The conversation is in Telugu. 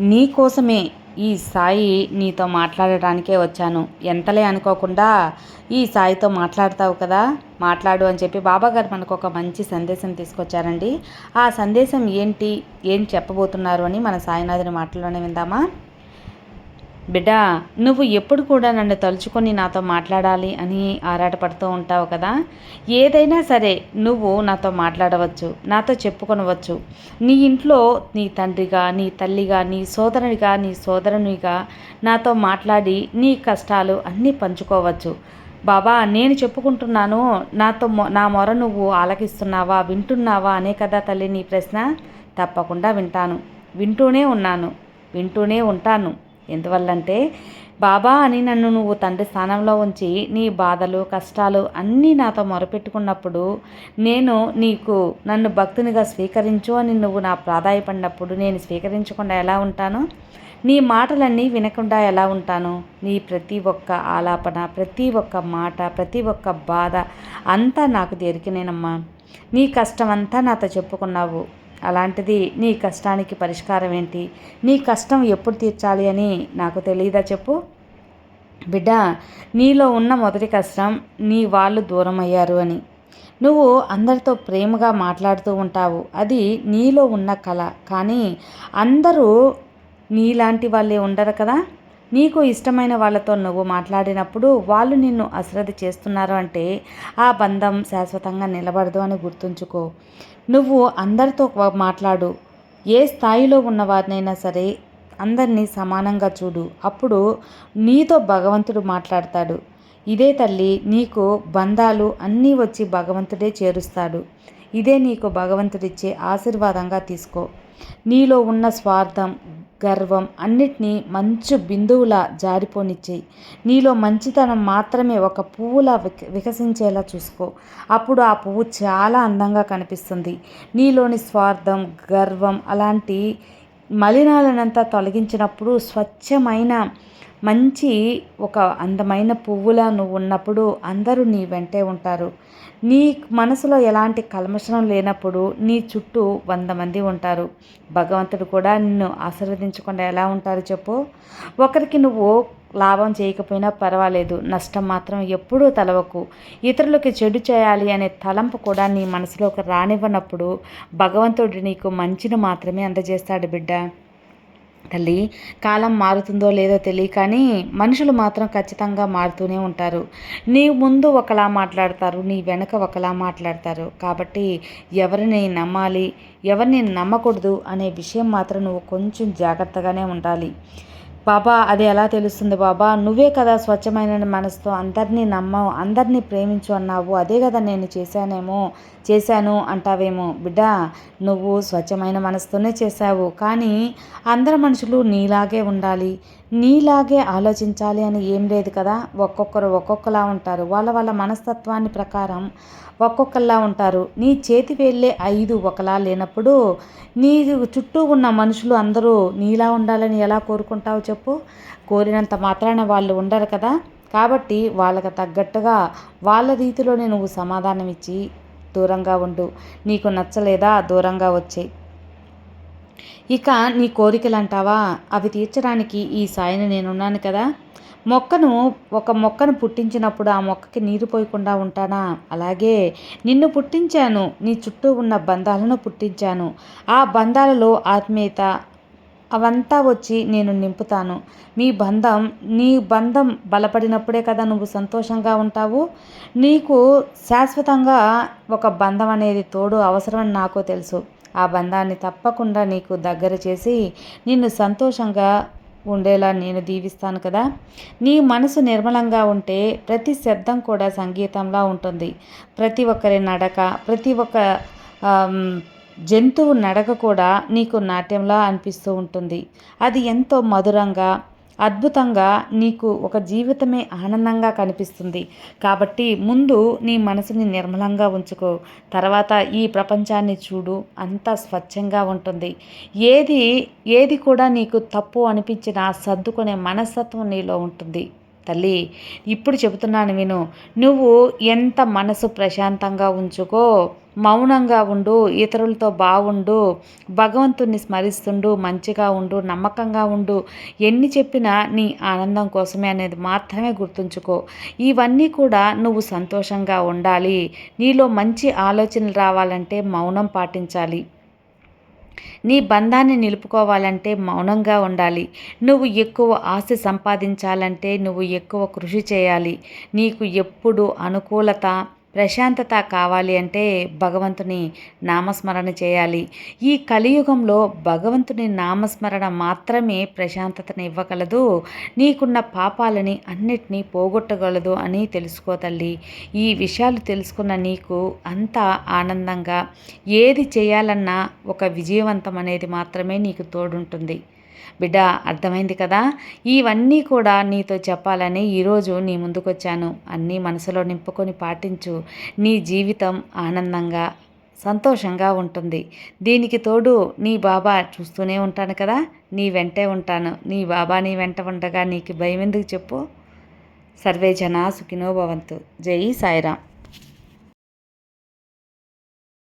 నీ కోసమే ఈ సాయి నీతో మాట్లాడటానికే వచ్చాను. ఎంతలే అనుకోకుండా ఈ సాయితో మాట్లాడతావు కదా? మాట్లాడు అని చెప్పి బాబా గారు మనకు ఒక మంచి సందేశం తీసుకొచ్చారండి. ఆ సందేశం ఏంటి? ఏం చెప్పబోతున్నారు అని మన సాయినాథుని మాటల్లోనే విందామా? బిడ్డా నువ్వు ఎప్పుడు కూడా నన్ను తలుచుకొని నాతో మాట్లాడాలి అని ఆరాటపడుతూ ఉంటావు కదా. ఏదైనా సరే నువ్వు నాతో మాట్లాడవచ్చు నాతో చెప్పుకొనవచ్చు. నీ ఇంట్లో నీ తండ్రిగా నీ తల్లిగా నీ సోదరునిగా నీ సోదరునిగా నాతో మాట్లాడి నీ కష్టాలు అన్నీ పంచుకోవచ్చు. బాబా నేను చెప్పుకుంటున్నాను నాతో మొ నా మొర నువ్వు ఆలకిస్తున్నావా వింటున్నావా అనే కదా తల్లి నీ ప్రశ్న. తప్పకుండా వింటాను వింటూనే ఉన్నాను వింటూనే ఉంటాను ఎందువల్లంటే బాబా అని నన్ను నువ్వు తండ్రి స్థానంలో ఉంచి నీ బాధలు కష్టాలు అన్నీ నాతో మొరపెట్టుకున్నప్పుడు నేను నీకు నన్ను భక్తునిగా స్వీకరించు అని నువ్వు నా ప్రాధాయపడినప్పుడు నేను స్వీకరించకుండా ఎలా ఉంటాను? నీ మాటలన్నీ వినకుండా ఎలా ఉంటాను? నీ ప్రతి ఒక్క ఆలాపన ప్రతి ఒక్క మాట ప్రతి ఒక్క బాధ అంతా నాకు దేరికినేనమ్మా. నీ కష్టమంతా నాతో చెప్పుకున్నావు. అలాంటిది నీ కష్టానికి పరిష్కారం ఏంటి? నీ కష్టం ఎప్పుడు తీర్చాలి అని నాకు తెలియదా చెప్పు? బిడ్డ నీలో ఉన్న మొదటి కష్టం నీ వాళ్ళు దూరం అయ్యారు అని. నువ్వు అందరితో ప్రేమగా మాట్లాడుతూ ఉంటావు. అది నీలో ఉన్న కళ కానీ అందరూ నీలాంటి వాళ్ళే ఉండరు కదా? నీకు ఇష్టమైన వాళ్ళతో నువ్వు మాట్లాడినప్పుడు వాళ్ళు నిన్ను అశ్రద్ధ చేస్తున్నారు అంటే ఆ బంధం శాశ్వతంగా నిలబడదు అని గుర్తుంచుకో. నువ్వు అందరితో మాట్లాడు. ఏ స్థాయిలో ఉన్నవారినైనా సరే అందరినీ సమానంగా చూడు. అప్పుడు నీతో భగవంతుడు మాట్లాడతాడు. ఇదే తల్లి నీకు బంధాలు అన్నీ వచ్చి భగవంతుడే చేరుస్తాడు. ఇదే నీకు భగవంతుడిచ్చే ఆశీర్వాదంగా తీసుకో. నీలో ఉన్న స్వార్థం గర్వం అన్నిటినీ మంచు బిందువులా జారిపోనిచ్చేయి. నీలో మంచితనం మాత్రమే ఒక పువ్వులా విక వికసించేలా చూసుకో. అప్పుడు ఆ పువ్వు చాలా అందంగా కనిపిస్తుంది. నీలోని స్వార్థం గర్వం అలాంటి మలినాలనంతా తొలగించినప్పుడు స్వచ్ఛమైన మంచి ఒక అందమైన పువ్వులా నువ్వు ఉన్నప్పుడు అందరూ నీ వెంటే ఉంటారు. నీ మనసులో ఎలాంటి కల్మషం లేనప్పుడు నీ చుట్టూ వంద మంది ఉంటారు. భగవంతుడు కూడా నిన్ను ఆశీర్వదించకుండా ఎలా ఉంటారు చెప్పు? ఒకరికి నువ్వు లాభం చేయకపోయినా పర్వాలేదు. నష్టం మాత్రం ఎప్పుడూ తలవకు. ఇతరులకి చెడు చేయాలి అనే తలంపు కూడా నీ మనసులోకి రానివ్వనప్పుడు భగవంతుడు నీకు మంచిని మాత్రమే అందజేస్తాడు బిడ్డ. తల్లి కాలం మారుతుందో లేదో తెలియ కానీ మనుషులు మాత్రం ఖచ్చితంగా మారుతూనే ఉంటారు. నీ ముందు ఒకలా మాట్లాడతారు నీ వెనక ఒకలా మాట్లాడతారు. కాబట్టి ఎవరిని నమ్మాలి ఎవరిని నమ్మకూడదు అనే విషయం మాత్రం నువ్వు కొంచెం జాగ్రత్తగానే ఉండాలి. బాబా అది ఎలా తెలుస్తుంది బాబా? నువ్వే కదా స్వచ్ఛమైన మనసుతో అందరినీ నమ్మవు అందరినీ ప్రేమించు అన్నావు. అదే కదా నేను చేశానేమో చేశాను అంటావేమో. బిడ్డ నువ్వు స్వచ్ఛమైన మనసుతోనే చేశావు. కానీ అందరు మనుషులు నీలాగే ఉండాలి. నీలాగే ఆలోచించాలి అని ఏం లేదు కదా? ఒక్కొక్కరు ఒక్కొక్కలా ఉంటారు. వాళ్ళ వాళ్ళ మనస్తత్వాన్ని ప్రకారం ఒక్కొక్కలా ఉంటారు. నీ చేతి వెళ్ళే ఐదు ఒకలా లేనప్పుడు నీ చుట్టూ ఉన్న మనుషులు అందరూ నీలా ఉండాలని ఎలా కోరుకుంటావు చెప్పు? కోరినంత మాత్రాన వాళ్ళు ఉండరు కదా? కాబట్టి వాళ్ళకి తగ్గట్టుగా వాళ్ళ రీతిలోనే నువ్వు సమాధానం ఇచ్చి దూరంగా ఉండు. నీకు నచ్చలేదా? దూరంగా వచ్చే ఇక నీ కోరికలు అంటావా అవి తీర్చడానికి ఈ సాయిని నేనున్నాను కదా. మొక్కను ఒక మొక్కను పుట్టించినప్పుడు ఆ మొక్కకి నీరు పోయకుండా ఉంటానా? అలాగే నిన్ను పుట్టించాను నీ చుట్టూ ఉన్న బంధాలను పుట్టించాను. ఆ బంధాలలో ఆత్మీయత అవంతా వచ్చి నేను నింపుతాను. మీ బంధం నీ బంధం బలపడినప్పుడే కదా నువ్వు సంతోషంగా ఉంటావు. నీకు శాశ్వతంగా ఒక బంధం అనేది తోడు అవసరమని నాకు తెలుసు. ఆ బంధాన్ని తప్పకుండా నీకు దగ్గర చేసి నిన్ను సంతోషంగా ఉండేలా నేను దీవిస్తాను కదా. నీ మనసు నిర్మలంగా ఉంటే ప్రతి శబ్దం కూడా సంగీతంలా ఉంటుంది. ప్రతి ఒక్కరి నడక ప్రతి ఒక్క జంతువు నడక కూడా నీకు నాట్యంలా అనిపిస్తూ ఉంటుంది. అది ఎంతో మధురంగా అద్భుతంగా నీకు ఒక జీవితమే ఆనందంగా కనిపిస్తుంది. కాబట్టి ముందు నీ మనసుని నిర్మలంగా ఉంచుకో. తర్వాత ఈ ప్రపంచాన్ని చూడు. అంతా స్వచ్ఛంగా ఉంటుంది. ఏది ఏది కూడా నీకు తప్పు అనిపించినా సర్దుకునే మనస్తత్వం నీలో ఉంటుంది. తల్లి ఇప్పుడు చెబుతున్నాను విను. నువ్వు ఎంత మనసు ప్రశాంతంగా ఉంచుకో. మౌనంగా ఉండు ఇతరులతో బాగుండు భగవంతుణ్ణి స్మరిస్తుండు మంచిగా ఉండు నమ్మకంగా ఉండు. ఎన్ని చెప్పినా నీ ఆనందం కోసమే అనేది మాత్రమే గుర్తుంచుకో. ఇవన్నీ కూడా నువ్వు సంతోషంగా ఉండాలి. నీలో మంచి ఆలోచనలు రావాలంటే మౌనం పాటించాలి. నీ బంధాన్ని నిలుపుకోవాలంటే మౌనంగా ఉండాలి. నువ్వు ఎక్కువ ఆస్తి సంపాదించాలంటే నువ్వు ఎక్కువ కృషి చేయాలి. నీకు ఎప్పుడు అనుకూలత ప్రశాంతత కావాలి అంటే భగవంతుని నామస్మరణ చేయాలి. ఈ కలియుగంలో భగవంతుని నామస్మరణ మాత్రమే ప్రశాంతతను ఇవ్వగలదు. నీకున్న పాపాలని అన్నిటినీ పోగొట్టగలదు అని తెలుసుకో తల్లి. ఈ విషయాలు తెలుసుకున్న నీకు అంతా ఆనందంగా ఏది చేయాలన్నా ఒక విజయవంతం అనేది మాత్రమే నీకు తోడుంటుంది. బిడ్డ అర్థమైంది కదా? ఇవన్నీ కూడా నీతో చెప్పాలని ఈరోజు నీ ముందుకొచ్చాను. అన్నీ మనసులో నింపుకొని పాటించు. నీ జీవితం ఆనందంగా సంతోషంగా ఉంటుంది. దీనికి తోడు నీ బాబా చూస్తూనే ఉంటాను కదా? నీ వెంటే ఉంటాను. నీ బాబా నీ వెంట ఉండగా నీకు భయం ఎందుకు చెప్పు? సర్వే జనా సుఖినో భవంతు. జై సాయిరామ్.